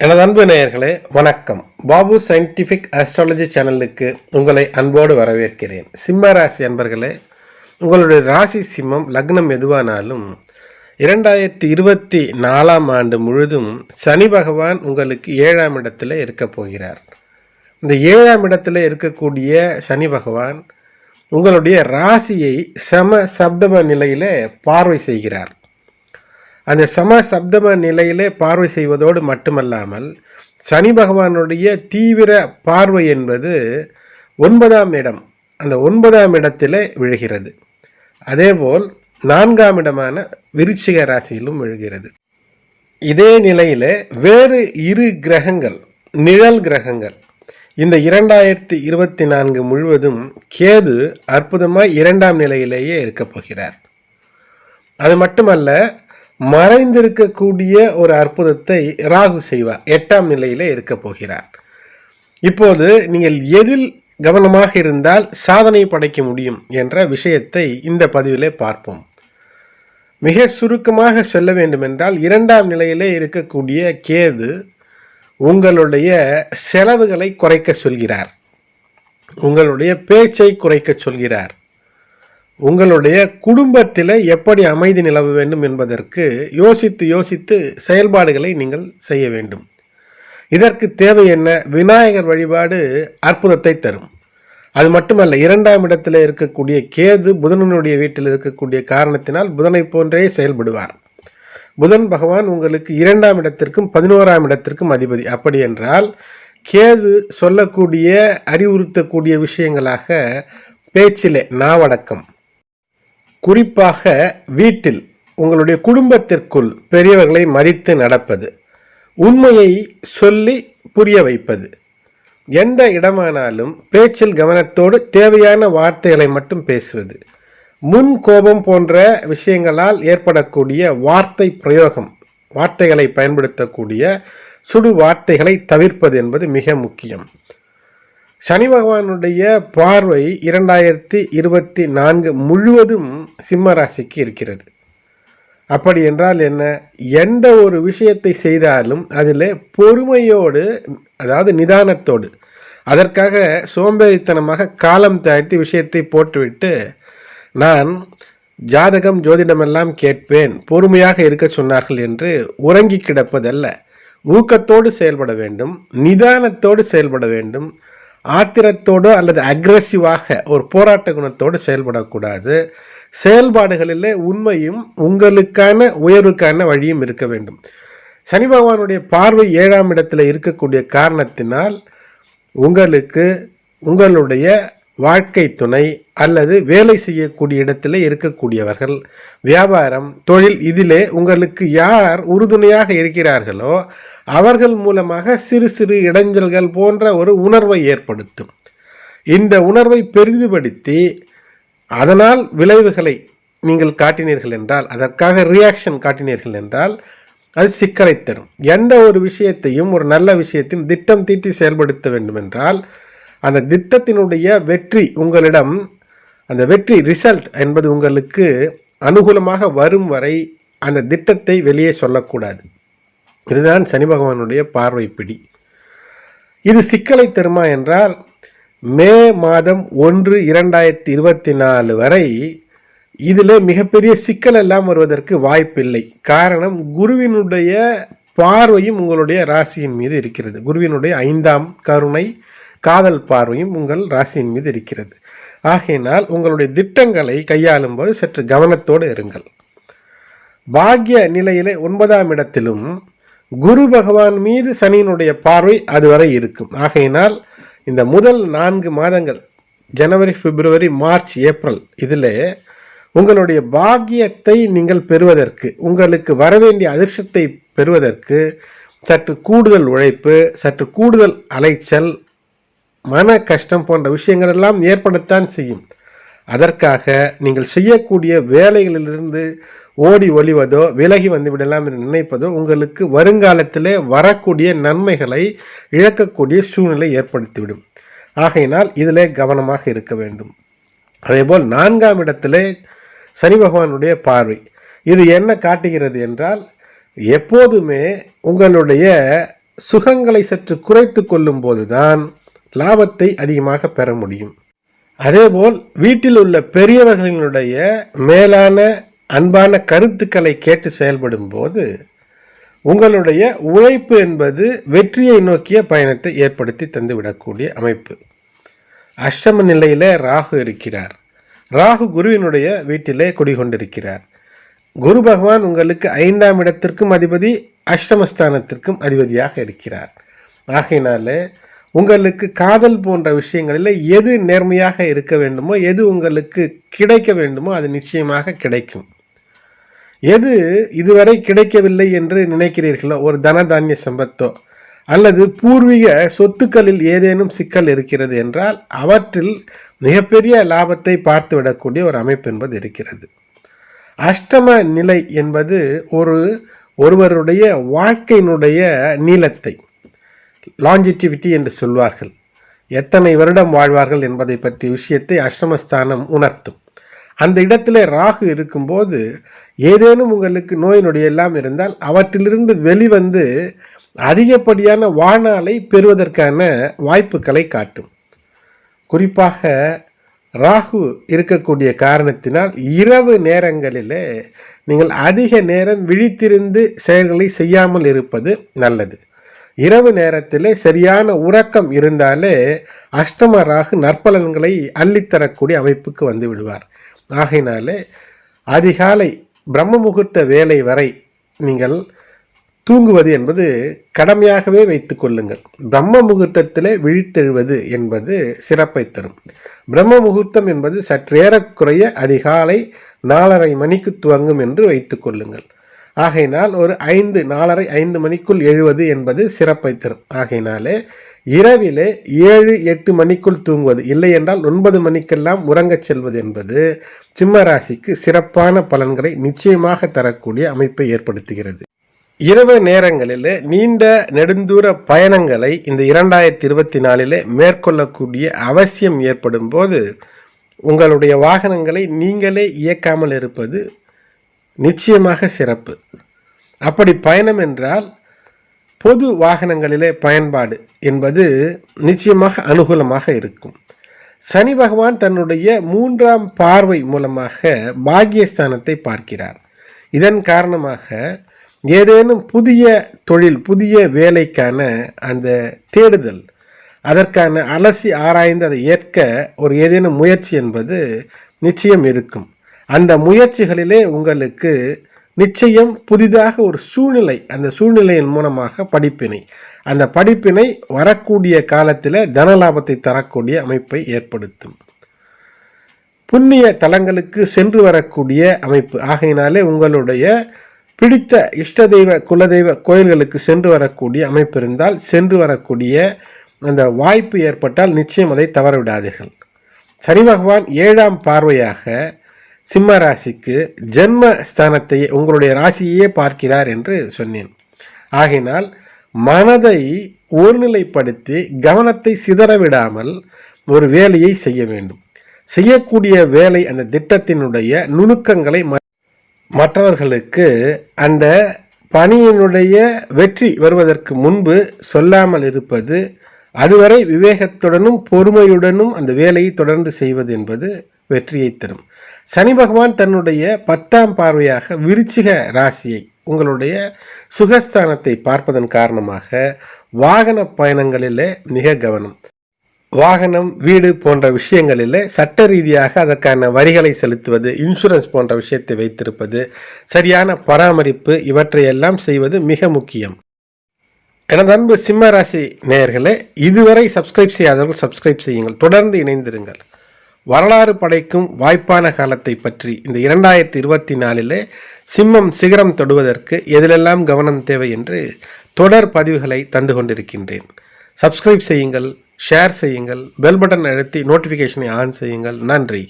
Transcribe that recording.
எனது அன்பு நேயர்களே வணக்கம். பாபு சயின்டிஃபிக் அஸ்ட்ராலஜி சேனலுக்கு உங்களை அன்போடு வரவேற்கிறேன். சிம்ம ராசி அன்பர்களே உங்களுடைய ராசி சிம்மம் லக்னம் எதுவானாலும் இரண்டாயிரத்தி இருபத்தி நாலாம் ஆண்டு முழுதும் சனி பகவான் உங்களுக்கு ஏழாம் இடத்துல இருக்கப் போகிறார். இந்த ஏழாம் இடத்துல இருக்கக்கூடிய சனி பகவான் உங்களுடைய ராசியை சம சப்தம நிலையில் பார்வை செய்கிறார். அந்த சம சப்தம நிலையிலே பார்வை செய்வதோடு மட்டுமல்லாமல் சனி பகவானுடைய தீவிர பார்வை என்பது ஒன்பதாம் இடம். அந்த ஒன்பதாம் இடத்திலே விழுகிறது. அதேபோல் நான்காம் இடமான விருச்சிக ராசியிலும் விழுகிறது. இதே நிலையில் வேறு இரு கிரகங்கள் நிழல் கிரகங்கள். இந்த இரண்டாயிரத்தி இருபத்தி நான்கு முழுவதும் கேது அற்புதமாக இரண்டாம் நிலையிலேயே இருக்கப் போகிறார். அது மட்டுமல்ல மறைந்திருக்கக்கூடிய ஒரு அற்புதத்தை ராகு செய்வார் எட்டாம் நிலையில இருக்க போகிறார். இப்போது நீங்கள் எதில் கவனமாக இருந்தால் சாதனை படைக்க முடியும் என்ற விஷயத்தை இந்த பதிவிலே பார்ப்போம். மிக சுருக்கமாக சொல்ல வேண்டுமென்றால் இரண்டாம் நிலையிலே இருக்கக்கூடிய கேது உங்களுடைய செலவுகளை குறைக்க சொல்கிறார். உங்களுடைய பேச்சை குறைக்க சொல்கிறார். உங்களுடைய குடும்பத்தில் எப்படி அமைதி நிலவ வேண்டும் என்பதற்கு யோசித்து யோசித்து செயல்பாடுகளை நீங்கள் செய்ய வேண்டும். இதற்கு தேவை என்ன? விநாயகர் வழிபாடு அற்புதத்தை தரும். அது மட்டுமல்ல இரண்டாம் இடத்தில் இருக்கக்கூடிய கேது புதனனுடைய வீட்டில் இருக்கக்கூடிய காரணத்தினால் புதனை போன்றே செயல்படுவார். புதன் பகவான் உங்களுக்கு இரண்டாம் இடத்திற்கும் பதினோராம் இடத்திற்கும் அதிபதி. அப்படி என்றால் கேது சொல்லக்கூடிய அறிவுறுத்தக்கூடிய விஷயங்களாக பேச்சிலே நாவடக்கம். குறிப்பாக வீட்டில் உங்களுடைய குடும்பத்திற்குள் பெரியவர்களை மதித்து நடப்பது உண்மையை சொல்லி புரிய வைப்பது. எந்த இடமானாலும் பேச்சில் கவனத்தோடு தேவையான வார்த்தைகளை மட்டும் பேசுவது. முன் கோபம் போன்ற விஷயங்களால் ஏற்படக்கூடிய வார்த்தை பிரயோகம் வார்த்தைகளை பயன்படுத்தக்கூடிய சுடு வார்த்தைகளை தவிர்ப்பது என்பது மிக முக்கியம். சனி பகவானுடைய பார்வை இரண்டாயிரத்தி இருபத்தி நான்கு முழுவதும் சிம்ம ராசிக்கு இருக்கிறது. அப்படி என்றால் என்ன? எந்த ஒரு விஷயத்தை செய்தாலும் அதில் பொறுமையோடு அதாவது நிதானத்தோடு அதற்காக சோம்பேறித்தனமாக காலம் தாழ்த்தி விஷயத்தை போட்டுவிட்டு நான் ஜாதகம் ஜோதிடமெல்லாம் கேட்பேன் பொறுமையாக இருக்க சொன்னார்கள் என்று உறங்கி கிடப்பதல்ல. ஊக்கத்தோடு செயல்பட வேண்டும் நிதானத்தோடு செயல்பட வேண்டும். ஆத்திரத்தோடு அல்லது அக்ரெசிவாக ஒரு போராட்ட குணத்தோடு செயல்படக்கூடாது. செயல்பாடுகளிலே உண்மையும் உங்களுக்கான உயர்வுக்கான வழியும் இருக்க வேண்டும். சனி பகவானுடைய பார்வை ஏழாம் இடத்துல இருக்கக்கூடிய காரணத்தினால் உங்களுக்கு உங்களுடைய வாழ்க்கை துணை அல்லது வேலை செய்யக்கூடிய இடத்துல இருக்கக்கூடியவர்கள் வியாபாரம் தொழில் இதிலே உங்களுக்கு யார் உறுதுணையாக இருக்கிறார்களோ அவர்கள் மூலமாக சிறு சிறு இடைஞ்சல்கள் போன்ற ஒரு உணர்வை ஏற்படுத்தும். இந்த உணர்வை பெரிதுபடுத்தி அதனால் விளைவுகளை நீங்கள் காட்டினீர்கள் என்றால் அதற்காக ரியாக்ஷன் காட்டினீர்கள் என்றால் அது சிக்கலை தரும். எந்த ஒரு விஷயத்தையும் ஒரு நல்ல விஷயத்தையும் திட்டம் தீட்டி செயல்படுத்த வேண்டுமென்றால் அந்த திட்டத்தினுடைய வெற்றி உங்களிடம் அந்த வெற்றி ரிசல்ட் என்பது உங்களுக்கு அனுகூலமாக வரும் வரை அந்த திட்டத்தை வெளியே சொல்லக்கூடாது. இதுதான் சனி பகவானுடைய பார்வை பிடி இது சிக்கலை தருமா என்றால் மே மாதம் ஒன்று இரண்டாயிரத்தி இருபத்தி நாலு வரை இதில் மிகப்பெரிய சிக்கல் எல்லாம் வருவதற்கு வாய்ப்பில்லை. காரணம் குருவினுடைய பார்வையும் உங்களுடைய ராசியின் மீது இருக்கிறது. குருவினுடைய ஐந்தாம் கருணை காதல் பார்வையும் உங்கள் ராசியின் மீது இருக்கிறது. ஆகையினால் உங்களுடைய திட்டங்களை கையாளும் போது சற்று கவனத்தோடு இருங்கள். பாக்ய நிலையிலே ஒன்பதாம் இடத்திலும் குரு பகவான் மீது சனியினுடைய பார்வை அதுவரை இருக்கும். ஆகையினால் இந்த முதல் நான்கு மாதங்கள் ஜனவரி பிப்ரவரி மார்ச் ஏப்ரல் இதில் உங்களுடைய பாக்கியத்தை நீங்கள் பெறுவதற்கு உங்களுக்கு வரவேண்டிய அதிர்ஷ்டத்தை பெறுவதற்கு சற்று கூடுதல் உழைப்பு சற்று கூடுதல் அலைச்சல் மன கஷ்டம் போன்ற விஷயங்கள் எல்லாம் ஏற்படத்தான் செய்யும். அதற்காக நீங்கள் செய்யக்கூடிய வேலைகளிலிருந்து ஓடி ஒளிவதோ விலகி வந்து விடலாம் என்று நினைப்பதோ உங்களுக்கு வருங்காலத்திலே வரக்கூடிய நன்மைகளை இழக்கக்கூடிய சூழ்நிலை ஏற்படுத்திவிடும். ஆகையினால் இதிலே கவனமாக இருக்க வேண்டும். அதேபோல் நான்காம் இடத்திலே சனி பகவானுடைய பார்வை. இது என்ன காட்டுகிறது என்றால் எப்போதுமே உங்களுடைய சுகங்களை சற்று குறைத்து கொள்ளும் போதுதான் லாபத்தை அதிகமாக பெற முடியும். அதேபோல் வீட்டில் உள்ள பெரியவர்களினுடைய மேலான அன்பான கருத்துக்களை கேட்டு செயல்படும் போது உங்களுடைய உழைப்பு என்பது வெற்றியை நோக்கிய பயணத்தை ஏற்படுத்தி தந்துவிடக்கூடிய அமைப்பு. அஷ்டம நிலையில் ராகு இருக்கிறார். ராகு குருவினுடைய வீட்டிலே குடிகொண்டிருக்கிறார். குரு பகவான் உங்களுக்கு ஐந்தாம் இடத்திற்கும் அதிபதி அஷ்டமஸ்தானத்திற்கும் அதிபதியாக இருக்கிறார். ஆகையினால உங்களுக்கு காதல் போன்ற விஷயங்களில் எது நேர்மையாக இருக்க வேண்டுமோ எது உங்களுக்கு கிடைக்க வேண்டுமோ அது நிச்சயமாக கிடைக்கும். எது இதுவரை கிடைக்கவில்லை என்று நினைக்கிறீர்களோ? ஒரு தனதானிய சம்பத்தோ? அல்லது பூர்வீக சொத்துக்களில் ஏதேனும் சிக்கல் இருக்கிறது என்றால் அவற்றில் மிகப்பெரிய லாபத்தை பார்த்துவிடக்கூடிய ஒரு அமைப்பு என்பது இருக்கிறது. அஷ்டம நிலை என்பது ஒரு ஒருவருடைய வாழ்க்கையினுடைய நீளத்தை லாஞ்சிட்டிவிட்டி என்று சொல்வார்கள். எத்தனை வருடம் வாழ்வார்கள் என்பதை பற்றிய விஷயத்தை அஷ்டமஸ்தானம் உணர்த்தும். அந்த இடத்துல ராகு இருக்கும்போது ஏதேனும் உங்களுக்கு நோய் நொடி எல்லாம் இருந்தால் அவற்றிலிருந்து வெளிவந்து அதிகப்படியான வானாலை பெறுவதற்கான வாய்ப்புகளை காட்டும். குறிப்பாக ராகு இருக்கக்கூடிய காரணத்தினால் இரவு நேரங்களிலே நீங்கள் அதிக நேரம் விழித்திருந்து செயல்களை செய்யாமல் இருப்பது நல்லது. இரவு நேரத்திலே சரியான உறக்கம் இருந்தாலே அஷ்டம ராகு நற்பலன்களை அள்ளித்தரக்கூடிய அமைப்புக்கு வந்து விடுவார். ஆகையினாலே அதிகாலை பிரம்ம முகூர்த்த வேலை வரை நீங்கள் தூங்குவது என்பது கடமையாகவே வைத்து கொள்ளுங்கள். பிரம்ம முகூர்த்தத்திலே விழித்தெழுவது என்பது சிறப்பை தரும். பிரம்ம முகூர்த்தம் என்பது சற்றேறக்குறைய அதிகாலை நாலரை மணிக்கு துவங்கும் என்று வைத்துக் கொள்ளுங்கள். ஆகையினால் ஒரு ஐந்து நாலரை ஐந்து மணிக்குள் எழுவது என்பது சிறப்பை தரும். ஆகையினாலே இரவிலே ஏழு எட்டு மணிக்குள் தூங்குவது இல்லை என்றால் ஒன்பது மணிக்கெல்லாம் உறங்கச் செல்வது என்பது சிம்ம ராசிக்கு சிறப்பான பலன்களை நிச்சயமாக தரக்கூடிய அமைப்பை ஏற்படுத்துகிறது. இரவு நேரங்களில் நீண்ட நெடுந்தூர பயணங்களை இந்த இரண்டாயிரத்தி இருபத்தி நாலில் மேற்கொள்ளக்கூடிய அவசியம் ஏற்படும் போது உங்களுடைய வாகனங்களை நீங்களே இயக்காமல் இருப்பது நிச்சயமாக சிறப்பு. அப்படி பயணம் என்றால் பொது வாகனங்களிலே பயன்பாடு என்பது நிச்சயமாக அனுகூலமாக இருக்கும். சனி பகவான் தன்னுடைய மூன்றாம் பார்வை மூலமாக பாக்யஸ்தானத்தை பார்க்கிறார். இதன் காரணமாக ஏதேனும் புதிய தொழில் புதிய வேலைக்கான அந்த தேடுதல் அதற்கான அலசி ஆராய்ந்து அதை ஏற்க ஒரு ஏதேனும் முயற்சி என்பது நிச்சயம் இருக்கும். அந்த முயற்சிகளிலே உங்களுக்கு நிச்சயம் புதிதாக ஒரு சூழ்நிலை அந்த சூழ்நிலையின் மூலமாக படிப்பினை அந்த படிப்பினை வரக்கூடிய காலத்தில் தனலாபத்தை தரக்கூடிய அமைப்பை ஏற்படுத்தும். புண்ணிய தலங்களுக்கு சென்று வரக்கூடிய அமைப்பு. ஆகையினாலே உங்களுடைய பிடித்த இஷ்ட தெய்வ குலதெய்வ கோயில்களுக்கு சென்று வரக்கூடிய அமைப்பு இருந்தால் சென்று வரக்கூடிய அந்த வாய்ப்பு ஏற்பட்டால் நிச்சயம் அதை தவறவிடாதீர்கள். சனி பகவான் ஏழாம் பார்வையாக சிம்ம ராசிக்கு ஜென்ம ஸ்தானத்தையே உங்களுடைய ராசியே பார்க்கிறார் என்று சொன்னேன். ஆகினால் மனதை ஒருநிலைப்படுத்தி கவனத்தை சிதறவிடாமல் ஒரு வேலையை செய்ய வேண்டும். செய்யக்கூடிய வேலை அந்த திட்டத்தினுடைய நுணுக்கங்களை மற்றவர்களுக்கு அந்த பணியினுடைய வெற்றி வருவதற்கு முன்பு சொல்லாமல் இருப்பது அதுவரை விவேகத்துடனும் பொறுமையுடனும் அந்த வேலையை தொடர்ந்து செய்வது என்பது வெற்றியை தரும். சனி பகவான் தன்னுடைய பத்தாம் பார்வையாக விருச்சிக ராசியை உங்களுடைய சுகஸ்தானத்தை பார்ப்பதன் காரணமாக வாகன பயணங்களிலே மிக கவனம். வாகனம் வீடு போன்ற விஷயங்களில் சட்ட ரீதியாக அதற்கான வரிகளை செலுத்துவது இன்சூரன்ஸ் போன்ற விஷயத்தை வைத்திருப்பது சரியான பராமரிப்பு இவற்றையெல்லாம் செய்வது மிக முக்கியம். எனது அன்பு சிம்ம ராசி நேயர்களே இதுவரை சப்ஸ்கிரைப் செய்யாதவர்கள் சப்ஸ்கிரைப் செய்யுங்கள். தொடர்ந்து இணைந்திருங்கள். வரலாறு படைக்கும் வாய்ப்பான காலத்தை பற்றி இந்த இரண்டாயிரத்தி இருபத்தி நாலிலே சிம்மம் சிகரம் தொடுவதற்கு எதிலெல்லாம் கவனம் தேவை என்று தொடர் பதிவுகளை தந்து கொண்டிருக்கின்றேன். சப்ஸ்கிரைப் செய்யுங்கள் ஷேர் செய்யுங்கள் பெல் பட்டன் அழுத்தி நோட்டிஃபிகேஷனை ஆன் செய்யுங்கள். நன்றி.